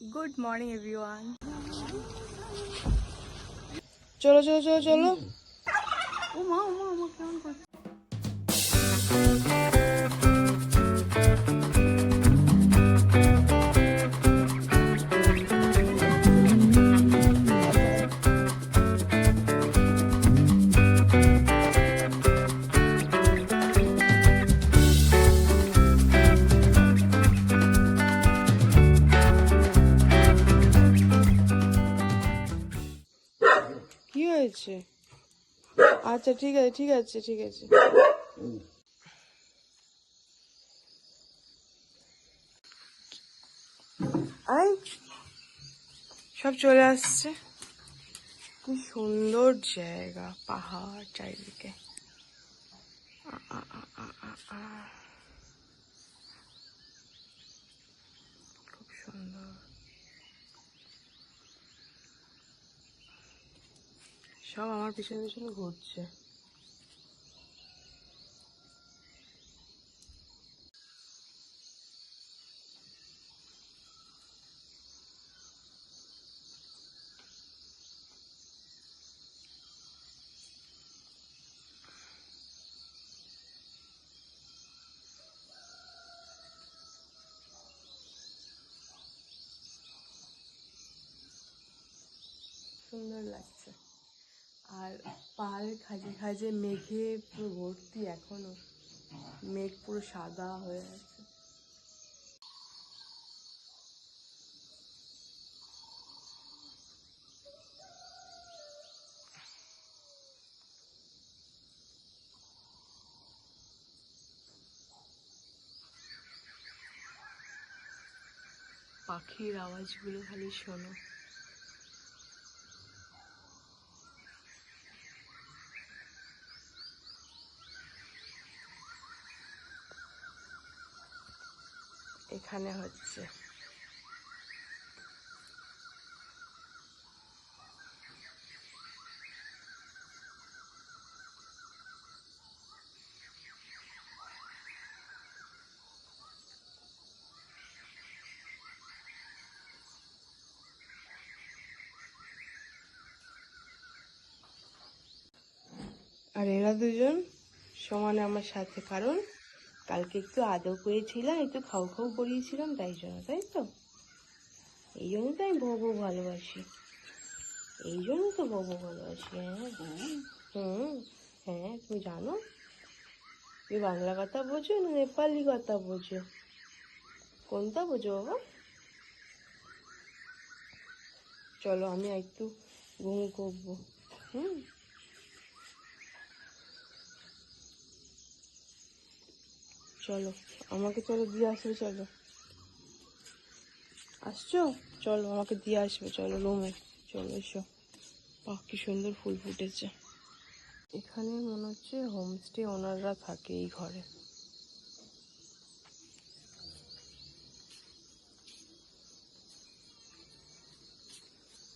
Good morning everyone চলো চলো চলো চলো। ও মা ও মা আমার কেমন করছে? আচ্ছা ঠিক আছে ঠিক আছে ঠিক আছে। সব চলে আসছে। কি সুন্দর জায়গা, পাহাড় চারিদিকে। খুব সুন্দর। সব আমার পিছনে পিছনে ঘুরছে। সুন্দর লাগছে। আর পাহাড়ের খাজে খাজে মেঘে পুরো ভর্তি এখনও। মেঘ পুরো সাদা হয়ে আছে। পাখির আওয়াজগুলো খালি শোনো। এখানে হচ্ছে। আর এরা দুজন সমানে আমার সাথে কারণ কালকে একটু আদর করেছিলাম, একটু খাও খাও করিয়েছিলাম, তাই জন্য, তাই তো? এই জন্য তো আমি বউ বউ ভালোবাসি। এই জন্য তো বউ বউ ভালোবাসি হ্যাঁ? হুম হ্যাঁ তুমি জানো? তুমি বাংলা কথা বোঝো না নেপালি কথা বোঝো? কোনটা বোঝো বাবা? চলো আমি একটু ঘুম করব, হুম? চলো, আমাকে চলো, দিয়ে আসবে, চলো। আসছো? চলো, আমাকে দিয়ে আসবে, চলো রুমে চলো, এসো। বাহ, কি সুন্দর ফুল ফুটেছে। এখানে মনে হচ্ছে হোমস্টে ওনাররা থাকে এই ঘরে।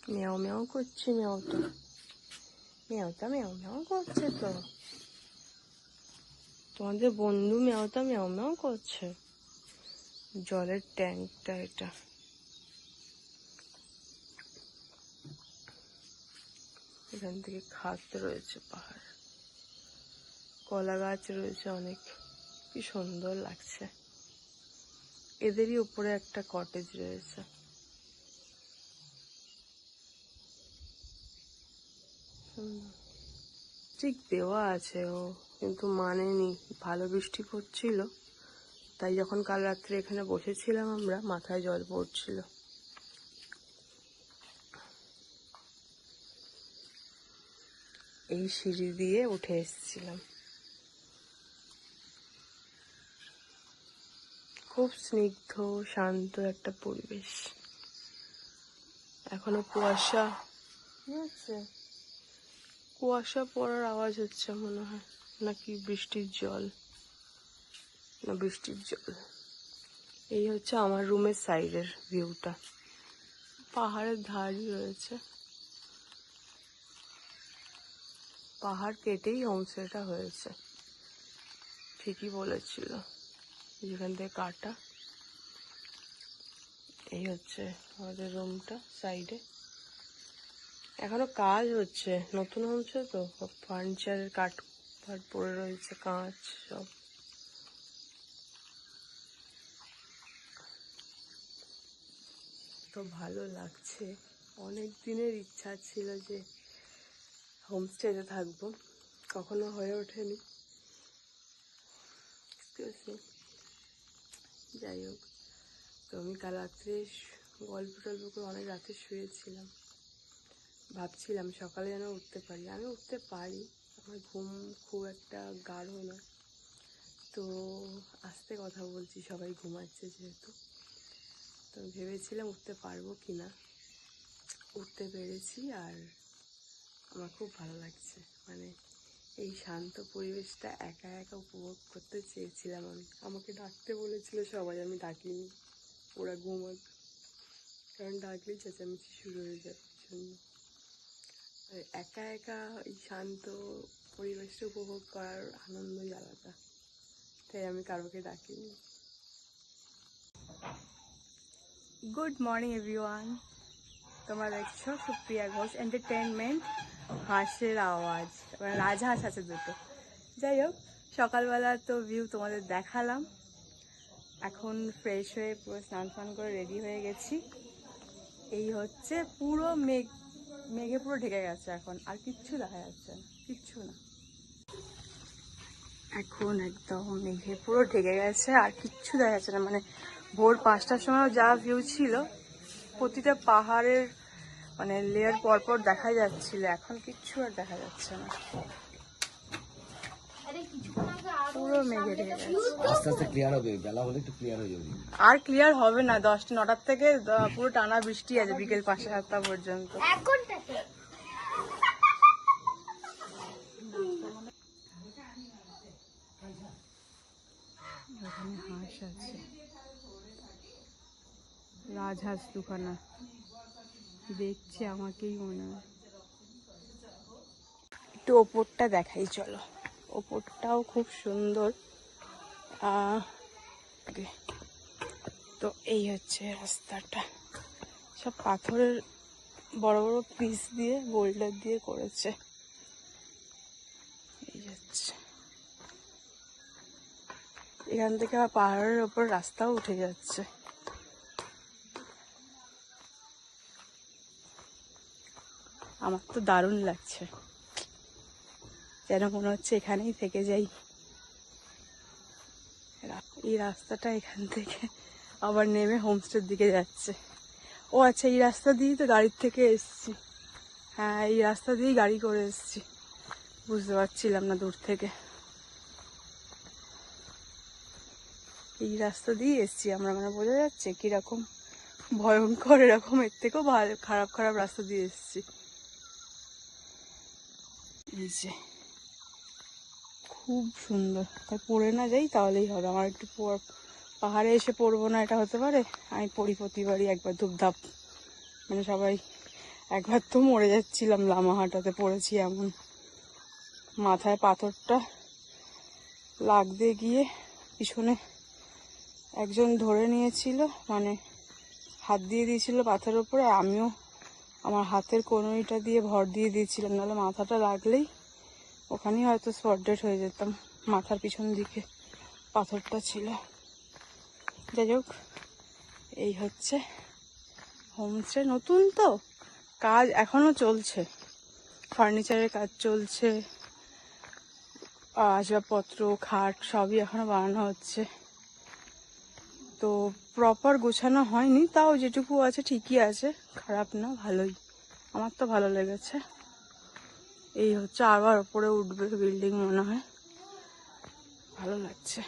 মেয়াও মেয়াও করছে মেয়াওটা মেয়াওটা মেয়াও মেয়াও করছে তো। তোমাদের বন্ধু মেয়াওটা মেয়াও মেয়াও করছে। জলের ট্যাঙ্কটা এটা। এখান থেকে খাত রয়েছে পাহাড়। কলা গাছ রয়েছে অনেক। কি সুন্দর লাগছে। এদেরই উপরে একটা কটেজ রয়েছে। ঠিক দেওয়া আছে ও। কিন্তু মানেনি। ভালো বৃষ্টি পড়ছিল। তাই যখন কাল রাত্রে এখানে বসেছিলাম আমরা, মাথায় জল পড়ছিল। এই সিঁড়ি দিয়ে উঠে এসেছিলাম। খুব স্নিগ্ধ, শান্ত একটা পরিবেশ। এখনও কুয়াশা। কুয়াশা পড়ার আওয়াজ হচ্ছে মনে হয়। নাকি বৃষ্টির জল? না, বৃষ্টির জল। এই হচ্ছে আমার রুমের সাইডের ভিউটা। পাহাড়ের ধারই রয়েছে। পাহাড় কেটেই হোমস্টেটা হয়েছে। ঠিকই বলেছিল। যেখান থেকে কাটা। এই হচ্ছে আমাদের রুমটা সাইডে। এখনও কাজ হচ্ছে। নতুন হচ্ছে তো? ফার্নিচারের কাঠ ফাট পড়ে রয়েছে কাঁচ সব। তো ভালো লাগছে। অনেক দিনের ইচ্ছা ছিল যে হোমস্টেতে থাকব। কখনো হয়ে ওঠেনি। যাই হোক, তো আমি কাল রাত্রে গল্প টল্প করে অনেক রাতে শুয়েছিলাম। ভাবছিলাম সকালে যেন উঠতে পারি। আমি উঠতে পারি। আমার ঘুম খুব একটা গাঢ় না। তো আস্তে কথা বলছি, সবাই ঘুমাচ্ছে যেহেতু। তো ভেবেছিলাম উঠতে পারব কি না উঠতে পেরেছি আর আমার খুব ভালো লাগছে। মানে এই শান্ত পরিবেশটা একা একা উপভোগ করতে চেয়েছিলাম আমি। আমাকে ডাকতে বলেছিল সবাই, আমি ডাকিনি। ওরা ঘুমাক। কারণ ডাকলেই চেঁচামেচি শুরু হয়ে যায় জন্য একা একা এই শান্ত পরিবেশটা উপভোগ করার আনন্দই আলাদা। তাই আমি কারোকে ডাকিনি। গুড মর্নিং এভরিওয়ান তোমরা দেখছ সুপ্রিয়া ঘোষ এন্টারটেনমেন্ট হাঁসের আওয়াজ মানে রাজহাঁস আছে দুটো। যাই হোক, সকালবেলা তো ভিউ তোমাদের দেখালাম। এখন ফ্রেশ হয়ে পুরো স্নান ফান করে রেডি হয়ে গেছি। এই হচ্ছে পুরো মেঘ মেঘে পুরো ঢেকে গেছে এখন আর কিচ্ছু দেখা যাচ্ছে না কিচ্ছু না। এখন একদম মেঘে পুরো ঢেকে গেছে আর কিচ্ছু দেখা যাচ্ছে না। মানে ভোর পাঁচটার সময় যা ভিউ ছিল প্রতিটা পাহাড়ের মানে লেয়ার পরপর দেখা যাচ্ছিল এখন কিচ্ছু আর দেখা যাচ্ছে না। পুরো মেঘে ঢেকে গেছে। আস্তে আস্তে ক্লিয়ার হবে বেলা হলে একটু ক্লিয়ার হয়ে যাবে। আর ক্লিয়ার হবে না দশটা নটার থেকে পুরো টানা বৃষ্টি আছে বিকেল পাঁচটা সাতটা পর্যন্ত। রাজহাঁস দুখানা। দেখছে আমাকেই মনে হয়। একটু ওপরটা দেখাই, চলো। ওপরটাও খুব সুন্দর। তো এই হচ্ছে রাস্তাটা। সব পাথরের বড় বড় পিস দিয়ে বোল্ডার দিয়ে করেছে। এই এখান থেকে আবার পাহাড়ের ওপর রাস্তাও উঠে যাচ্ছে। আমার তো দারুণ লাগছে। যেন মনে হচ্ছে এখানেই থেকে যাই। এই রাস্তাটা এখান থেকে আবার নেমে হোমস্টের দিকে যাচ্ছে। ও আচ্ছা এই রাস্তা দিয়েই তো গাড়ির থেকে এসছি। হ্যাঁ এই রাস্তা দিয়েই গাড়ি করে এসছি। বুঝতে পারছিলাম না দূর থেকে। এই রাস্তা দিয়ে এসছি আমরা মানে বোঝা যাচ্ছে কীরকম ভয়ঙ্কর, এরকম এর থেকেও ভালো, খারাপ খারাপ রাস্তা দিয়ে এসছি। এই যে খুব সুন্দর। তাই পড়ে না যাই, তাহলেই হবে। আমার একটু পাহাড়ে এসে পড়ব না, এটা হতে পারে? আমি পড়ি প্রতিবারই একবার ধূপধাপ। মানে সবাই একবার তো মরে যাচ্ছিলাম, লামাহাটাতে পড়েছি এমন। মাথায় পাথরটা লাগতে গিয়ে পিছনে একজন ধরে নিয়েছিল মানে হাত দিয়ে দিয়েছিল পাথরের উপরে আমিও আমার হাতের কনুইটা দিয়ে ভর দিয়ে দিয়েছিলাম, নাহলে মাথাটা লাগলেই ওখানেই হয়তো স্পট ডেট হয়ে যেতাম, মাথার পিছন দিকে পাথরটা ছিল। যাই হোক, এই হচ্ছে হোমস্টে নতুন তো, কাজ এখনও চলছে। ফার্নিচারের কাজ চলছে, আসবাবপত্র, খাট সবই এখনও বানানো হচ্ছে। তো প্রপার গোছানো হয়নি, তাও যেটুকু আছে ঠিকই আছে, খারাপ না, ভালোই। আমার তো ভালো লেগেছে। এই হচ্ছে আবার ওপরে উঠবে বিল্ডিং মনে হয়। ভালো লাগছে।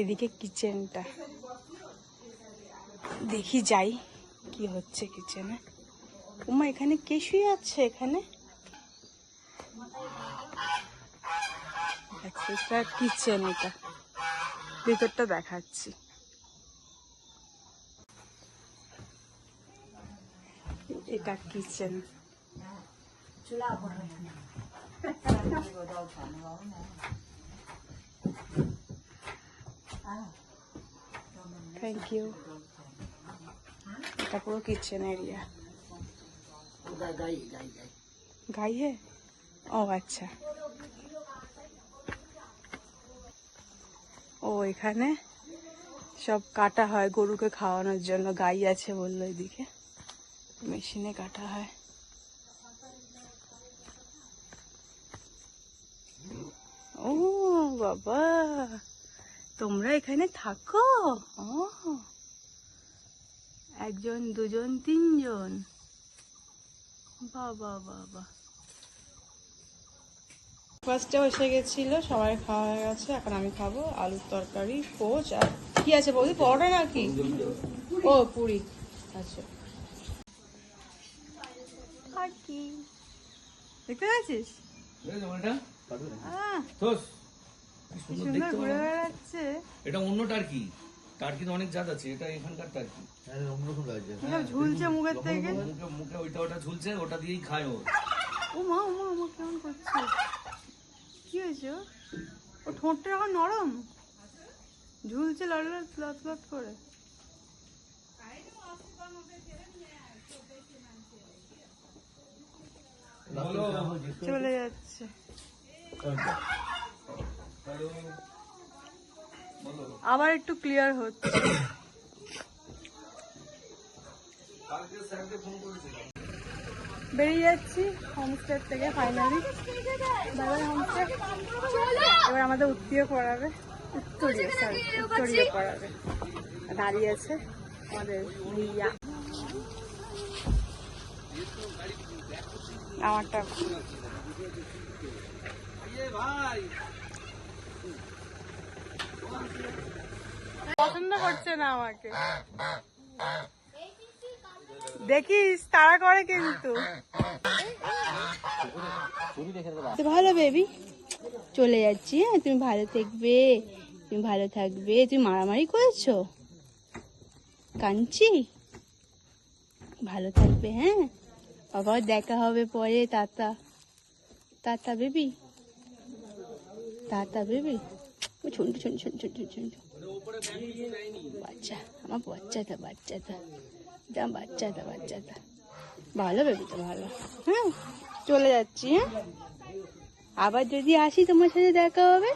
এদিকে কিচেনটা দেখি যাই, কি হচ্ছে কিচেনে উমা, এখানে কে শুয়ে আছে এখানে? আচ্ছা কিচেন এটা ভিতরটা দেখাচ্ছি। এটা কিচেন থ্যাংক ইউ এটা পুরো কিচেন এরিয়া গাই হে? ও আচ্ছা। ও, এখানে সব কাটা হয় গরুকে খাওয়ানোর জন্য। গাই আছে বলল এদিকে। মেশিনে কাটা হয়। ও, বাবা! তোমরা এখানে থাকো? ও। একজন, দুজন, তিনজন। বাবা বাবা। ফার্স্টে বসে গেছিল সবাই খাওয়া হয়ে গেছে এখন আমি খাব আলুর তরকারি পোচ আর কি আছে বৌদি পরোটা নাকি? ও পুরি আচ্ছা। আর কি? দেখতে পাচ্ছিস কি সুন্দর এটা অন্য টার্কি টার্কি অনেক জাত আছে এটা এখানকার টার্কি। অন্যরকম লাগছে কি সব ঝুলছে মুখের থেকে? মুখে ওইটা ওটা ঝুলছে ওটা দিয়েই খায় ও। ও মা ও মা কেমন করছে? কি হয়েছে? ও ঠোঁটটা এখন নরম? ঝুলছে লট করে। চলে যাচ্ছে। আবার একটু ক্লিয়ার হচ্ছে। বেরিয়ে যাচ্ছি হোমস্টে থেকে ফাইনালি দাদা হোমস্টে এবার আমাদের উত্তরীয় পড়াবে উত্তরীয় সরি উত্তরীয় পড়াবে দাঁড়িয়ে আছে আমাদের ভাইয়া আমারটা। পছন্দ করছে না আমাকে। দেখিস তারা করে কিন্তু। ভালো বেবি চলে যাচ্ছি হ্যাঁ তুমি ভালো থাকবে, তুমি ভালো থাকবে, তুমি মারামারি করেছ? কাঞ্চি? ভালো থাকবে হ্যাঁ? আবার দেখা হবে পরে, তাতা। তাতা বেবি তাতা বেবি ছোট ছোট ছোট ছোট ছোট বাচ্চা, আমার বাচ্চাটা বাচ্চাটা। যা বাচ্চাটা বাচ্চাটা ভালো বেবি তো, ভালো। হ্যাঁ চলে যাচ্ছি হ্যাঁ? আবার যদি আসি তোমার সাথে দেখা হবে?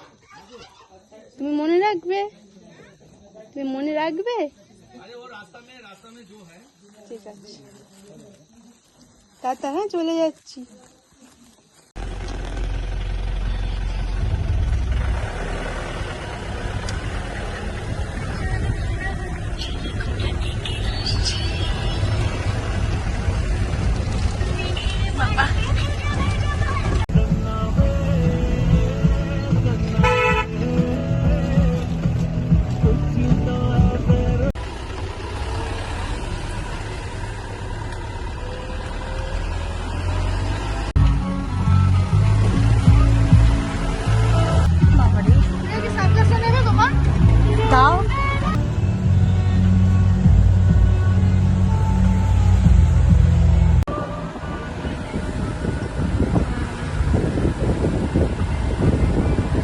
তুমি মনে রাখবে? তুমি মনে রাখবে? ঠিক আছে। তা হ্যাঁ চলে যাচ্ছি।